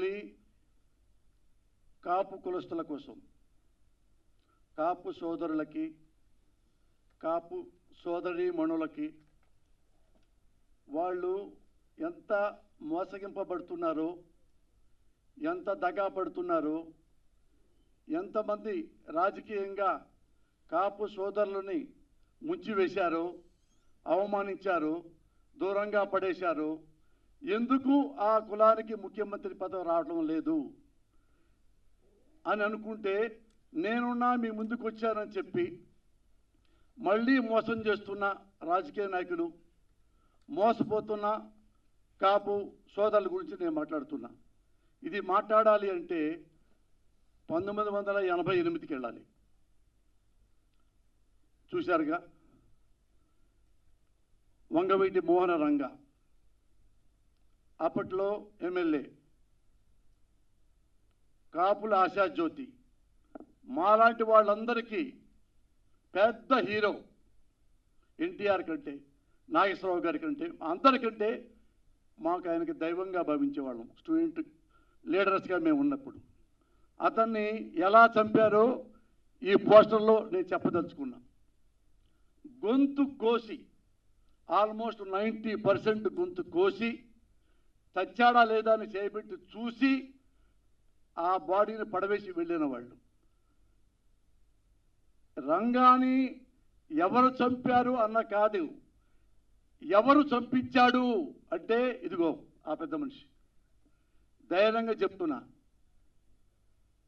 Only కాపు కులస్తుల కోసం కాపు సోదరులకి కాపు సోదరి మణులకి వాళ్ళు ఎంత మోసగింపబడుతున్నారో ఎంత దగా పడుతున్నారో ఎంతమంది రాజకీయంగా కాపు సోదరులని ముంచివేశారో అవమానించారో దూరంగా పడేశారో ఎందుకు ఆ కులానికి ముఖ్యమంత్రి పదవి రావడం లేదు? అని అనుకుంటే నేనున్నా మీ ముందుకు వచ్చానని చెప్పి మళ్ళీ మోసం చేస్తున్న రాజకీయ నాయకులు మోసపోతున్న కాపు సోదరుల గురించి నేను మాట్లాడుతున్నా. ఇది మాట్లాడాలి అంటే పంతొమ్మిది వందల ఎనభై ఎనిమిదికి వెళ్ళాలి. చూశారుగా? వంగవీటి మోహన రంగ అప్పట్లో ఎమ్మెల్యే. కాపుల ఆశాజ్యోతి. మాలాంటి వాళ్ళందరికీ పెద్ద హీరో. ఎన్టీఆర్ కంటే నాగేశ్వరరావు గారి కంటే అందరికంటే మాకు ఆయనకి దైవంగా భావించేవాళ్ళం. స్టూడెంట్ లీడర్స్గా మేము ఉన్నప్పుడు. అతన్ని ఎలా చంపారో ఈ పోస్టర్లో నేను చెప్పదలుచుకున్నా. గొంతు కోసి ఆల్మోస్ట్ నైంటీ పర్సెంట్ గొంతు కోసి చచ్చాడా లేదా అని చేయబెట్టి చూసి ఆ బాడీని పడవేసి వెళ్ళిన వాళ్ళు. రంగాని ఎవరు చంపారు అన్న కాదు ఎవరు చంపించాడు అంటే ఇదిగో ఆ పెద్ద మనిషి. ధైర్యంగా చెప్తున్నా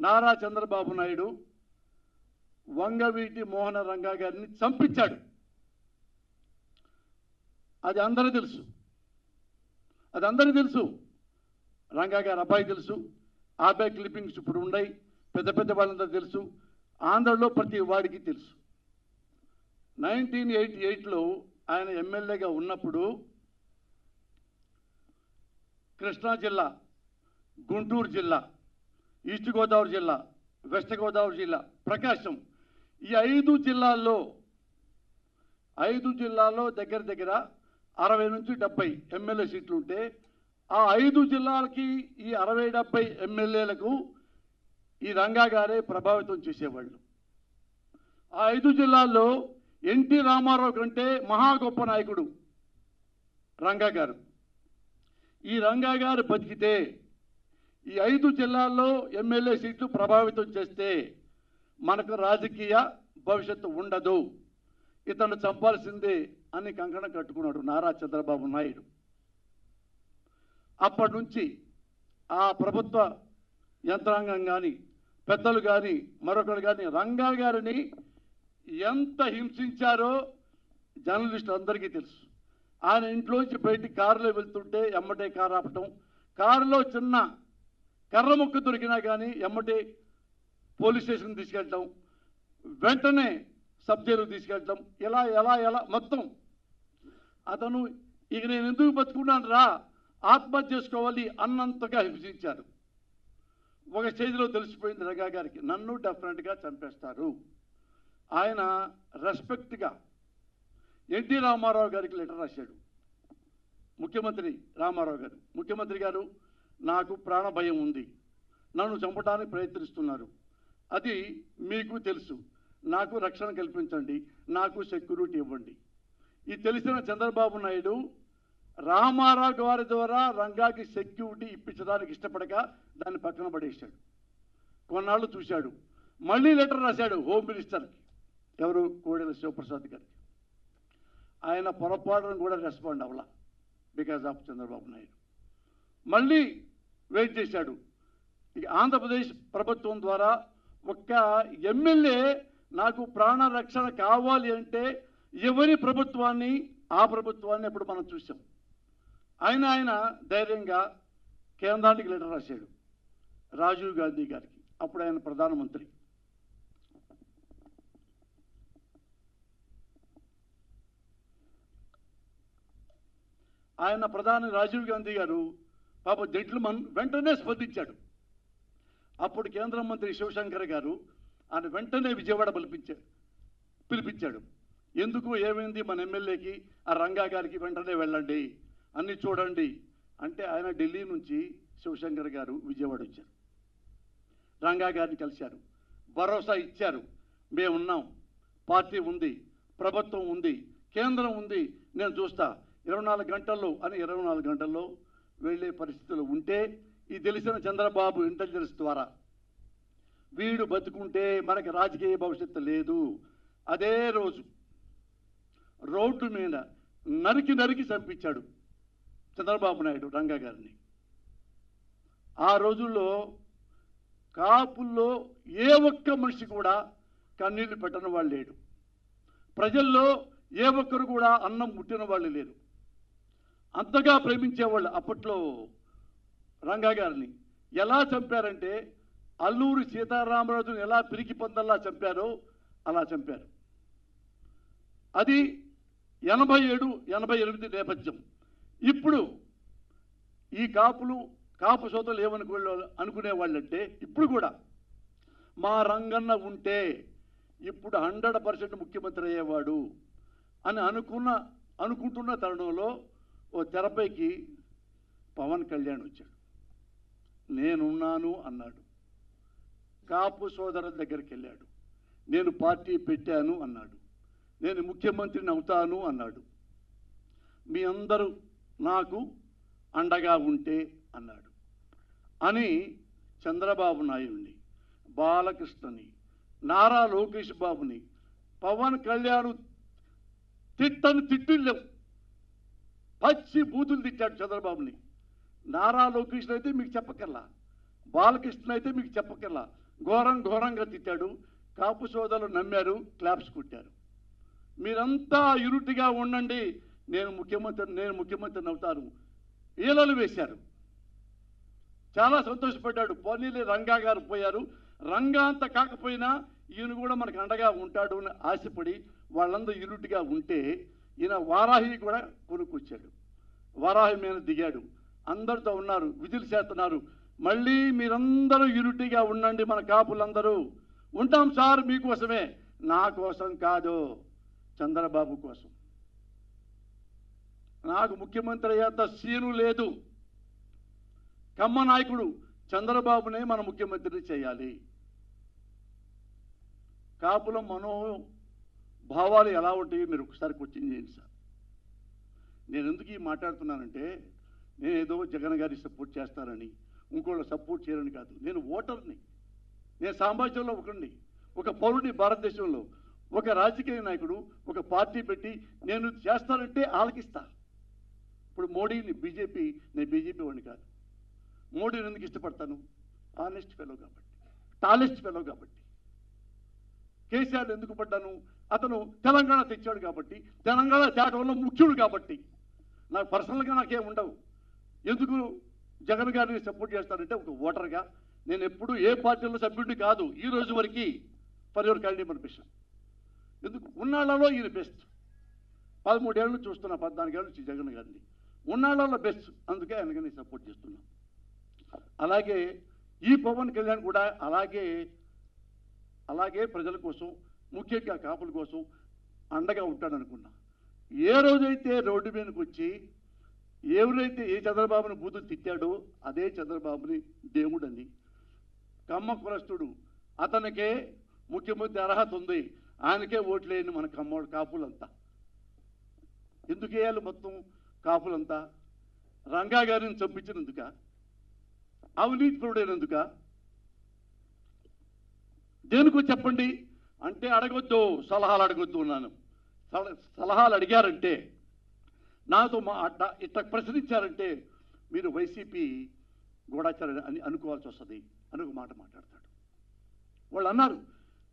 నారా చంద్రబాబు నాయుడు వంగవీటి మోహన రంగా గారిని చంపించాడు. అది అందరూ తెలుసు. అది అందరికీ తెలుసు. రంగా గారి అబ్బాయి తెలుసు. ఆ అబ్బాయి క్లిప్పింగ్స్ ఇప్పుడు ఉన్నాయి. పెద్ద పెద్ద వాళ్ళందరూ తెలుసు. ఆంధ్రలో ప్రతి వాడికి తెలుసు. నైన్టీన్ ఎయిటీ ఎయిట్లో ఆయన ఎమ్మెల్యేగా ఉన్నప్పుడు కృష్ణా జిల్లా గుంటూరు జిల్లా ఈస్ట్ గోదావరి జిల్లా వెస్ట్ గోదావరి జిల్లా ప్రకాశం ఈ ఐదు జిల్లాల్లో ఐదు జిల్లాల్లో దగ్గర దగ్గర అరవై నుంచి డెబ్బై ఎమ్మెల్యే సీట్లు ఉంటే ఆ ఐదు జిల్లాలకి ఈ అరవై డెబ్బై ఎమ్మెల్యేలకు ఈ రంగా గారే ప్రభావితం చేసేవాళ్ళు. ఆ ఐదు జిల్లాల్లో ఎన్టీ రామారావు కంటే మహా గొప్ప నాయకుడు రంగా గారు. ఈ రంగా గారు బతికితే ఈ ఐదు జిల్లాల్లో ఎమ్మెల్యే సీట్లు ప్రభావితం చేస్తే మనకు రాజకీయ భవిష్యత్తు ఉండదు. ఇతను చంపాల్సిందే అని కంకణం కట్టుకున్నాడు నారా చంద్రబాబు నాయుడు. అప్పటి నుంచి ఆ ప్రభుత్వ యంత్రాంగం కానీ పెద్దలు కానీ మరొకరు కానీ రంగా గారిని ఎంత హింసించారో జర్నలిస్టులు అందరికీ తెలుసు. ఆయన ఇంట్లోంచి బయటికి కారులో వెళ్తుంటే ఎమ్మటే కారు ఆపటం కారులో చిన్న కర్ర ముక్క దొరికినా కానీ ఎమ్మటే పోలీస్ స్టేషన్ తీసుకెళ్ళటం వెంటనే సబ్ జైలు తీసుకెళ్ళటం ఇలా ఎలా ఎలా మొత్తం అతను ఇక నేను ఎందుకు బతుకున్నాను రా? ఆత్మహత్య చేసుకోవాలి అన్నంతగా హింసించారు ఒక స్టేజ్లో తెలిసిపోయింది రగా గారికి నన్ను డెఫినెట్గా చంపేస్తారు. ఆయన రెస్పెక్ట్గా ఎన్టీ రామారావు గారికి లెటర్ రాశాడు. ముఖ్యమంత్రి రామారావు గారు ముఖ్యమంత్రి గారు నాకు ప్రాణ భయం ఉంది. నన్ను చంపడానికి ప్రయత్నిస్తున్నారు. అది మీకు తెలుసు. నాకు రక్షణ కల్పించండి. నాకు సెక్యూరిటీ ఇవ్వండి. ఇది తెలిసిన చంద్రబాబు నాయుడు రామారావు గారి ద్వారా రంగాకి సెక్యూరిటీ ఇప్పించడానికి ఇష్టపడక దాన్ని పక్కన పడేశాడు. కొన్నాళ్ళు చూశాడు. మళ్ళీ లెటర్ రాశాడు హోమ్ మినిస్టర్కి. ఎవరు? కోడెల శివప్రసాద్ గారికి. ఆయన పొరపాటును కూడా రెస్పాండ్ అవ్వాల బికాజ్ ఆఫ్ చంద్రబాబు నాయుడు. మళ్ళీ వెయిట్ చేశాడు. ఇక ఆంధ్రప్రదేశ్ ప్రభుత్వం ద్వారా ఒక్క ఎమ్మెల్యే నాకు ప్రాణ రక్షణ కావాలి అంటే ఎవరి ప్రభుత్వాన్ని ఆ ప్రభుత్వాన్ని ఇప్పుడు మనం చూసాం? ఆయన ఆయన ధైర్యంగా కేంద్రానికి లెటర్ రాశాడు రాజీవ్ గాంధీ గారికి. అప్పుడు ఆయన ప్రధానమంత్రి. ఆయన ప్రధాని రాజీవ్ గాంధీ గారు పాప జెంట్లమన్ వెంటనే స్పందించాడు. అప్పుడు కేంద్ర మంత్రి శివశంకర్ గారు ఆయన వెంటనే విజయవాడ పిలిపించాడు పిలిపించాడు. ఎందుకు ఏమైంది మన ఎమ్మెల్యేకి? ఆ రంగా గారికి వెంటనే వెళ్ళండి. అన్ని చూడండి. అంటే ఆయన ఢిల్లీ నుంచి శివశంకర్ గారు విజయవాడ వచ్చారు. రంగా గారిని కలిశారు. భరోసా ఇచ్చారు. మేమున్నాం. పార్టీ ఉంది. ప్రభుత్వం ఉంది. కేంద్రం ఉంది. నేను చూస్తా. ఇరవై నాలుగు గంటల్లో అని ఇరవై నాలుగు గంటల్లో వెళ్ళే పరిస్థితులు ఉంటే ఈ తెలిసిన చంద్రబాబు ఇంటెలిజెన్స్ ద్వారా వీడు బతుకుంటే మనకి రాజకీయ భవిష్యత్తు లేదు. అదే రోజు రోడ్డు మీద నరికి నరికి చంపించాడు చంద్రబాబు నాయుడు రంగా గారిని. ఆ రోజుల్లో కాపుల్లో ఏ ఒక్క మనిషి కూడా కన్నీళ్ళు పెట్టని వాళ్ళు లేడు. ప్రజల్లో ఏ ఒక్కరు కూడా అన్నం ముట్టిన వాళ్ళు లేరు. అంతగా ప్రేమించేవాళ్ళు అప్పట్లో రంగా గారిని. ఎలా చంపారంటే అల్లూరి సీతారామరాజుని ఎలా పిరికి పొందల్లా చంపారో అలా చంపారు. అది ఎనభై ఏడు ఎనభై ఎనిమిది నేపథ్యం. ఇప్పుడు ఈ కాపులు కాపు సోదరులు ఏమనుకో అనుకునే వాళ్ళంటే ఇప్పుడు కూడా మా రంగన్న ఉంటే ఇప్పుడు హండ్రెడ్ పర్సెంట్ ముఖ్యమంత్రి అయ్యేవాడు అని అనుకున్న అనుకుంటున్న తరుణంలో ఓ తెరపైకి పవన్ కళ్యాణ్ వచ్చాడు. నేనున్నాను అన్నాడు. కాపు సోదరుల దగ్గరికి వెళ్ళాడు. నేను పార్టీ పెట్టాను అన్నాడు. నేను ముఖ్యమంత్రిని అవుతాను అన్నాడు. మీ అందరూ నాకు అండగా ఉంటే అన్నాడు. అని చంద్రబాబు నాయుడిని బాలకృష్ణని నారా లోకేష్ బాబుని పవన్ కళ్యాణ్ తిట్టని తిట్టిల్లేవు పచ్చి బూతులు తిట్టాడు చంద్రబాబుని. నారా లోకేష్ అయితే మీకు చెప్పకల్లా బాలకృష్ణ అయితే మీకు చెప్పకల్లా ఘోరం ఘోరంగా తిట్టాడు. కాపు సోదరులు నమ్మారు క్లాప్స్ కొట్టారు. మీరంతా ఇరుటిగా ఉండండి. నేను ముఖ్యమంత్రి నేను ముఖ్యమంత్రిని అవుతాను. ఈలలు వేశారు. చాలా సంతోషపడ్డాడు. పోనీలే రంగా గారు పోయారు. రంగా అంత కాకపోయినా ఈయన కూడా మనకు అండగా ఉంటాడు అని ఆశపడి వాళ్ళందరూ ఇరుటిగా ఉంటే ఈయన వారాహి కూడా కొనుక్కొచ్చాడు. వారాహి మీద దిగాడు. అందరితో ఉన్నారు విధులు చేస్తున్నారు. మళ్ళీ మీరందరూ ఇరుటిగా ఉండండి మన కాపులందరూ. ఉంటాం సార్ మీకోసమే. నా కోసం కాదు. చంద్రబాబు కోసం. నాకు ముఖ్యమంత్రి అయ్యేంత సీను లేదు. కమ్మ నాయకుడు చంద్రబాబునే మన ముఖ్యమంత్రిని చేయాలి. కాపుల మనో భావాలు ఎలా ఉంటాయో మీరు ఒకసారి క్వశ్చన్ చేయండి సార్. నేను ఎందుకు ఈ మాట్లాడుతున్నానంటే నేను ఏదో జగన్ గారి సపోర్ట్ చేస్తానని ఇంకోళ్ళు సపోర్ట్ చేయరని కాదు. నేను ఓటర్ని. నేను సామాజ్యంలో ఒకరిని ఒక పౌరుడి భారతదేశంలో ఒక రాజకీయ నాయకుడు ఒక పార్టీ పెట్టి నేను చేస్తానంటే ఆలకిస్తా. ఇప్పుడు మోడీని బీజేపీ నేను బీజేపీ వాడిని కాదు. మోడీని ఎందుకు ఇష్టపడతాను? ఆనెస్ట్ ఫెలో కాబట్టి టాలెస్ట్ ఫెలో కాబట్టి. కేసీఆర్ ఎందుకు పడ్డాను? అతను తెలంగాణ తెచ్చాడు కాబట్టి తెలంగాణ తేటంలో ముఖ్యుడు కాబట్టి. నాకు పర్సనల్గా నాకేం ఉండవు. ఎందుకు జగన్ గారిని సపోర్ట్ చేస్తానంటే ఒక ఓటర్గా నేను ఎప్పుడు ఏ పార్టీలో సభ్యుడిని కాదు ఈ రోజు వరకు ఫర్ యువర్ క్యాండిడేట్ అనిపిస్తాను ఎందుకు? ఉన్నాళ్ళలో ఈయన బెస్ట్ పదమూడేళ్ళు చూస్తున్నా పద్నాలుగేళ్ళు నుంచి జగన్ గారిని. ఉన్నాళ్ళలో బెస్ట్ అందుకే ఆయనకని సపోర్ట్ చేస్తున్నాం. అలాగే ఈ పవన్ కళ్యాణ్ కూడా అలాగే అలాగే ప్రజల కోసం ముఖ్యంగా కాపుల కోసం అండగా ఉంటాడనుకున్నా. ఏ రోజైతే రోడ్డు మీదకి వచ్చి ఎవరైతే ఏ చంద్రబాబుని బూతులు తిట్టాడో అదే చంద్రబాబుని దేవుడని. కమ్మ కులస్తుడు. అతనికే ముఖ్యమంత్రి అర్హత ఉంది. ఆయనకే ఓట్లేయండి మన కమ్మోడు కాపులంతా. ఎందుకు వేయాలి మొత్తం కాపులంతా? రంగా గారిని చంపించినందుక? అవినీతి పరుడైనందుక? దేనికో చెప్పండి? అంటే అడగొద్దు సలహాలు అడగొద్దు ఉన్నాను సలహాలు అడిగారంటే నాతో మా అట్ట ఇట్ట ప్రశ్నించారంటే మీరు వైసీపీ గూఢాచారం అని అనుకోవాల్సి వస్తుంది అని ఒక మాట మాట్లాడతాడు. వాళ్ళు అన్నారు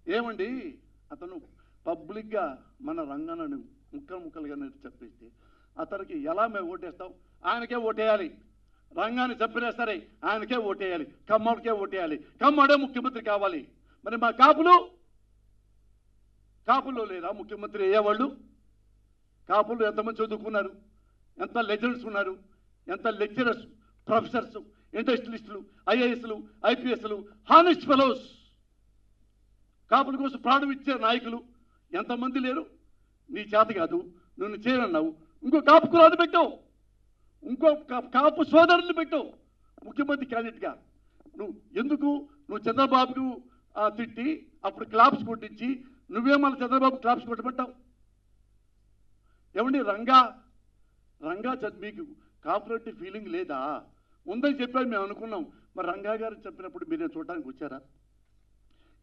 ఏమండి? అతను పబ్లిక్గా మన రంగాన్ని ముక్కలు ముక్కలుగా చెప్పేస్తే అతనికి ఎలా మేము ఓటేస్తాం? ఆయనకే ఓటేయాలి. రంగాన్ని చంపినా సరే ఆయనకే ఓటేయాలి. కమ్మడికే ఓటేయాలి. కమ్మడే ముఖ్యమంత్రి కావాలి. మరి మా కాపులు? కాపుల్లో లేరా ముఖ్యమంత్రి అయ్యేవాళ్ళు? కాపులు ఎంతమంది చదువుకున్నారు? ఎంత లెజెండ్స్ ఉన్నారు? ఎంత లెక్చరర్స్ ప్రొఫెసర్స్ ఇండస్ట్రియలిస్టులు ఐఏఎస్లు ఐపీఎస్లు హానెస్ట్ ఫెలోస్? కాపుల కోసం ప్రాణం ఇచ్చే నాయకులు ఎంతమంది లేరు? నీ చేత కాదు నువ్వు చేయనన్నావు. ఇంకో కాపు కులాన్ని పెట్టావు. ఇంకో కాపు సోదరుని పెట్టావు. ముఖ్యమంత్రి క్యాండిడేట్గా. నువ్వు ఎందుకు? నువ్వు చంద్రబాబుకు ఆ, తిట్టి అప్పుడు క్లాప్స్ కొట్టించి నువ్వే మన చంద్రబాబు క్లాప్స్ కొట్టబెట్టావు ఏమండి రంగా? రంగా చదివి మీకు కాపరేటివ్ ఫీలింగ్ లేదా? ఉందని చెప్పారు మేము అనుకున్నాం. మరి రంగా గారు చెప్పినప్పుడు మీరు చూడటానికి వచ్చారా?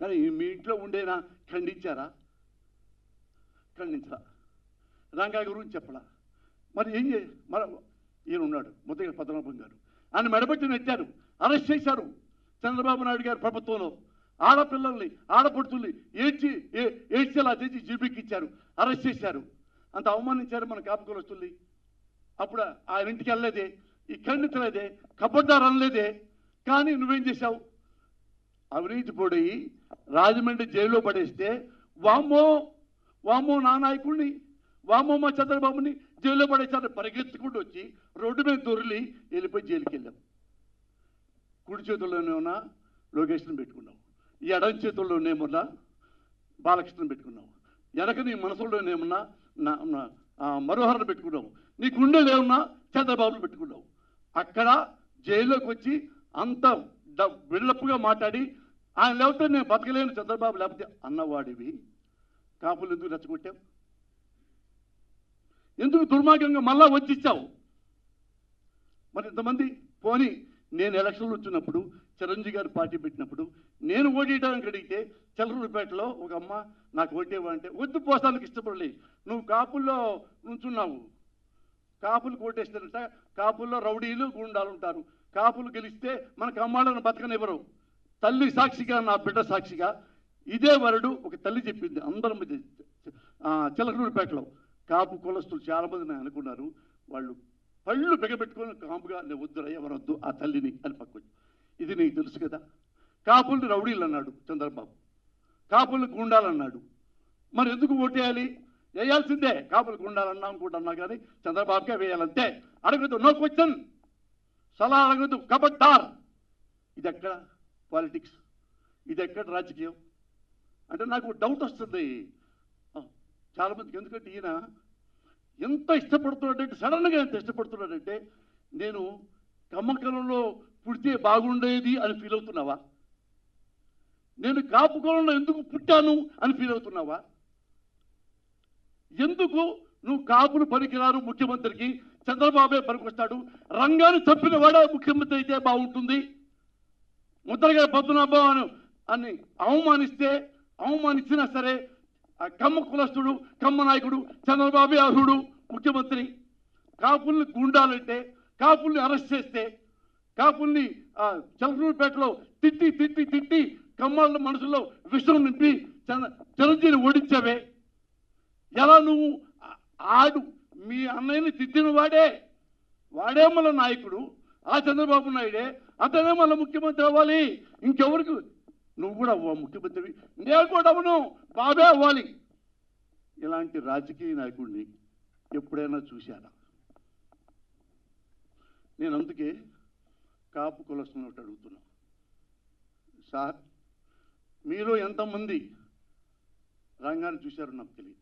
కానీ మీ ఇంట్లో ఉండేనా? ఖండించారా? ఖండించరా రంగా గురించి చెప్పలా. మరి ఏం చే మరి ఈయన ఉన్నాడు ముద్దగ పద్మనాభం గారు. ఆయన మెడబెట్టి నెట్టారు అరెస్ట్ చేశారు. చంద్రబాబు నాయుడు గారి ప్రభుత్వంలో ఆడపిల్లల్ని ఆడపడుతుల్ని ఏడ్చి ఏ- ఏడ్చేలా చేసి జీబీకి ఇచ్చారు అరెస్ట్ చేశారు. అంత అవమానించారు మన కాపుకొని వస్తుంది అప్పుడు ఆయన ఇంటికి వెళ్ళలేదే ఈ ఖండించలేదే కబడ్డారు అనలేదే. కానీ నువ్వేం చేశావు? అవినీతి పొడి రాజమండ్రి జైల్లో పడేస్తే వామ్మో వామ్మో నా నాయకుడిని వామ్మో మా చంద్రబాబుని జైల్లో పడేసారని పరిగెత్తుకుంటూ వచ్చి రోడ్డు మీద దొరిలి వెళ్ళిపోయి జైలుకి వెళ్ళాం. కుడి చేతుల్లోనేమన్నా లోకేష్ని పెట్టుకున్నాం. ఎడం చేతుల్లోనేమున్నా బాలకృష్ణని పెట్టుకున్నాం. వెనక నీ మనసులోనేమున్నా నా మరోహరను పెట్టుకున్నావు నీ గుండెలు ఏమన్నా చంద్రబాబును పెట్టుకున్నావు అక్కడ జైల్లోకి వచ్చి అంత వెళ్ళప్పుగా మాట్లాడి ఆయన లేకపోతే నేను బతకలేను చంద్రబాబు లేకపోతే అన్నవాడివి. కాపులు ఎందుకు రెచ్చగొట్టావు? ఎందుకు దుర్మార్గంగా మళ్ళా వచ్చిచ్చావు మరి ఇంతమంది పోని నేను ఎలక్షన్లు వచ్చినప్పుడు చిరంజీవి గారు పార్టీ పెట్టినప్పుడు నేను ఓటేయడానికి అడిగితే చలరూరుపేటలో ఒక అమ్మ నాకు ఓటేవంటే వద్దు పోస్తానికి ఇష్టపడలే నువ్వు కాపుల్లో నుంచున్నావు. కాపులు కోటేస్తారంట కాపుల్లో రౌడీలు గుండాలు ఉంటారు. కాపులు గెలిస్తే మనకు అమ్మాళ్ళను బతకనివ్వరు. తల్లి సాక్షిగా నా బిడ్డ సాక్షిగా ఇదే వరుడు ఒక తల్లి చెప్పింది. అందరం ఇది, ఆ, కాపు కులస్తులు చాలామంది నేను అనుకున్నారు. వాళ్ళు పళ్ళు బిగబెట్టుకొని కాపుగా నేను వద్దురయ్య ఎవరొద్దు ఆ తల్లిని అని పక్కొచ్చు ఇది నీకు తెలుసు కదా. కాపుల్ని రౌడీలు అన్నాడు చంద్రబాబు. కాపుల్ని గుండాలన్నాడు మరి ఎందుకు ఓటేయాలి? వేయాల్సిందే. కాపులకు ఉండాలన్నా అనుకుంటున్నా కానీ చంద్రబాబుకే వేయాలంతే. అడగదు. నో క్వశ్చన్ చాలా అడగదు కబడ్డార్ ఇది ఎక్కడ పాలిటిక్స్? ఇది ఎక్కడ రాజకీయం? అంటే నాకు డౌట్ వస్తుంది. చాలామందికి ఎందుకంటే ఈయన ఎంత ఇష్టపడుతున్నాడంటే సడన్గా ఎంత ఇష్టపడుతున్నాడంటే నేను కమ్మకలంలో పుడితే బాగుండేది అని ఫీల్ అవుతున్నావా? నేను కాపుకులంలో ఎందుకు పుట్టాను అని ఫీల్ అవుతున్నావా? ఎందుకు నువ్వు కాపులు పనికిరారు ముఖ్యమంత్రికి? చంద్రబాబే పనికొస్తాడు. రంగాన్ని చంపిన వాడే ముఖ్యమంత్రి అయితే బాగుంటుంది. ముద్రగా పద్మనాభం అని అవమానిస్తే అవమానించినా సరే ఆ కమ్మ కులస్తుడు కమ్మ నాయకుడు చంద్రబాబే అర్హుడు ముఖ్యమంత్రి. కాపుల్ని గుండాలంటే కాపుల్ని అరెస్ట్ చేస్తే కాపుల్ని ఆ, తిట్టి తిట్టి తిట్టి కమ్మాళ్ళ మనసులో విషం నింపి చంద్ర చిరంజీవిని ఓడించావే. ఎలా నువ్వు ఆడు మీ అన్నయ్యని తిట్టిన వాడే వాడే మన నాయకుడు. ఆ చంద్రబాబు నాయుడే అతనే మన ముఖ్యమంత్రి అవ్వాలి. ఇంకెవరికి? నువ్వు కూడా అవ్వ ముఖ్యమంత్రి నేను కూడా అవును. బాబే అవ్వాలి. ఇలాంటి రాజకీయ నాయకుడిని ఎప్పుడైనా చూశానా? నేను అందుకే కాపు కులస్తున్నట్టు అడుగుతున్నా. సార్ మీలో ఎంతమంది రంగాన్ని చూశారో నాకు తెలియదు.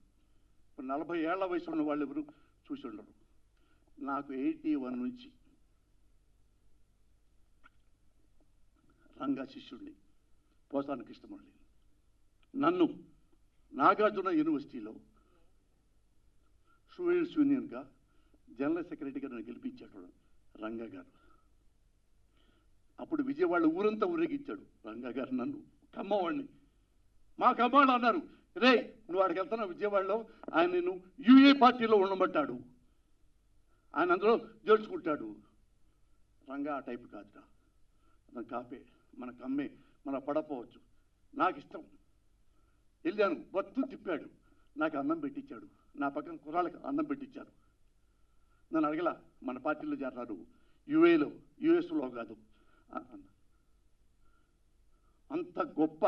ఇప్పుడు నలభై ఏళ్ళ వయసు ఉన్న వాళ్ళు ఎవరు? చూసి ఉండరు నాకు ఎయిటీ వన్ నుంచి రంగా శిష్యుడిని పోసాన కృష్ణమురళి నన్ను నాగార్జున యూనివర్సిటీలో స్టూడెంట్స్ యూనియన్గా జనరల్ సెక్రటరీగా నన్ను గెలిపించాడు రంగా గారు. అప్పుడు విజయవాడ ఊరంతా ఊరేగించాడు రంగా గారు నన్ను. కమ్మవాడిని. మా కమ్మాళ్ళు అన్నారు రే నువ్వు వాడికి వెళ్తున్నావు విజయవాడలో? ఆయన నేను యూఏ పార్టీలో ఉండమంటాడు. ఆయన అందులో చేర్చుకుంటాడు రంగా ఆ టైప్ కాదురా. మన కాపే మన కమ్మే మన పడపోవచ్చు. నాకు ఇష్టం వెళ్ళాను బత్తు తిప్పాడు. నాకు అన్నం పెట్టించాడు నా పక్కన కుర్రాళ్ళకి అన్నం పెట్టించారు నన్ను అడగల మన పార్టీలో చేరారు యుఏలో యుఎస్లో కాదు. అంత గొప్ప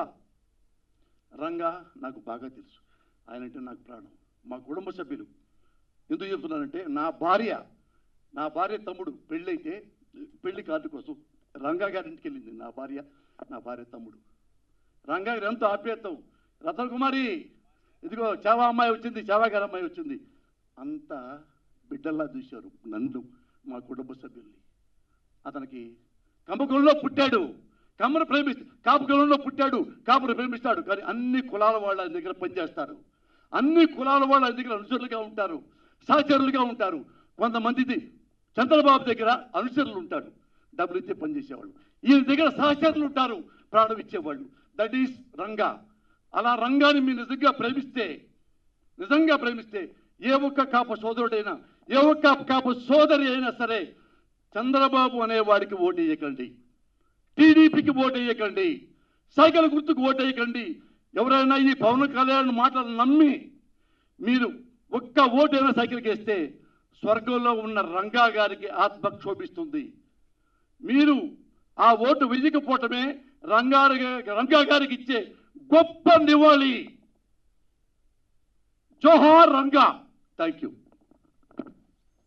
రంగా నాకు బాగా తెలుసు. ఆయన అంటే నాకు ప్రాణం. మా కుటుంబ సభ్యులు ఎందుకు చెప్తున్నానంటే నా భార్య నా భార్య తమ్ముడు పెళ్ళైతే పెళ్ళి కార్డు కోసం రంగా గారింటికి వెళ్ళింది. నా భార్య నా భార్య తమ్ముడు. రంగా గారు ఎంతో ఆప్యాయతం రతన్ కుమారి ఇదిగో చావా అమ్మాయి వచ్చింది చావా గారి అమ్మాయి వచ్చింది. అంతా బిడ్డల్లా చూశారు నన్ను మా కుటుంబ సభ్యుల్ని. అతనికి కమ్మకులంలో పుట్టాడు. కమ్మను ప్రేమిస్త కాపు కులంలో పుట్టాడు కాపును ప్రేమిస్తాడు కానీ అన్ని కులాల వాళ్ళు ఆయన దగ్గర పనిచేస్తారు. అన్ని కులాల వాళ్ళు ఆయన దగ్గర అనుచరులుగా ఉంటారు సహచరులుగా ఉంటారు. కొంతమందిది చంద్రబాబు దగ్గర అనుచరులు ఉంటారు. డబ్బులు ఇచ్చే పనిచేసేవాళ్ళు ఈయన దగ్గర సహచరులు ఉంటారు ప్రాణం ఇచ్చేవాళ్ళు. That is Ranga. అలా రంగాన్ని మీరు నిజంగా ప్రేమిస్తే నిజంగా ప్రేమిస్తే ఏ ఒక్క కాప సోదరుడైనా ఏ ఒక్క కాప సోదరి అయినా సరే చంద్రబాబు అనేవాడికి ఓటు వేయకండి. టీడీపీకి ఓటు వేయకండి సైకిల్ గుర్తుకు ఓటు వేయకండి ఎవరైనా ఈ పవన్ కళ్యాణ్ మాటలు నమ్మి మీరు ఒక్క ఓటైనా సైకిల్కి వేస్తే స్వర్గంలో ఉన్న రంగా గారికి ఆత్మ క్షోభిస్తుంది మీరు ఆ ఓటు వెయ్యకపోవటమే రంగారు రంగా గారికి ఇచ్చే గొప్ప నివాళి. జోహార్ రంగా. Thank you